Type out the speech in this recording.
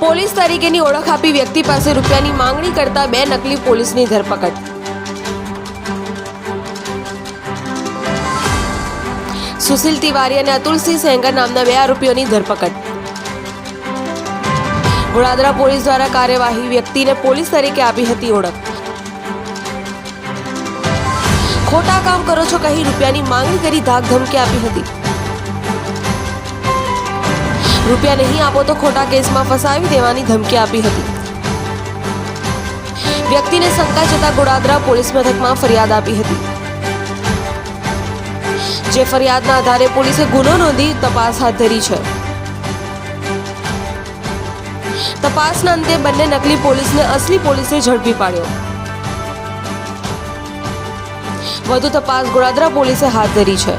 તરીકેની ઓળખ આપી વ્યક્તિ પાસે રૂપિયાની માંગણી કરતા બે નકલી પોલીસની ધરપકડ. સુશીલ તિવારી અને અતુલસિંહ સેંગર નામના બે આરોપીઓની ધરપકડ. વડોદરા પોલીસ દ્વારા કાર્યવાહી વ્યક્તિને પોલીસ તરીકે આપી હતી ઓળખ. ખોટા કામ કરો છો કહી રૂપિયાની માંગણી કરી ધાક ધમકી આપી હતી. રૂપિયા નહીં આપો તો ખોટા કેસમાં ફસાવી દેવાની ધમકી આપી હતી. વ્યક્તિને શંકા જતા ગોડાદરા પોલીસ મથકમાં ફરિયાદ આપી હતી. જે ફરિયાદના આધારે પોલીસે ગુનો નોંધી તપાસ હાથ ધરી છે. તપાસના અંતે બંને નકલી પોલીસને અસલી પોલીસે ઝડપી પાડ્યો. વધુ તપાસ ગોડાદરા પોલીસે હાથ ધરી છે.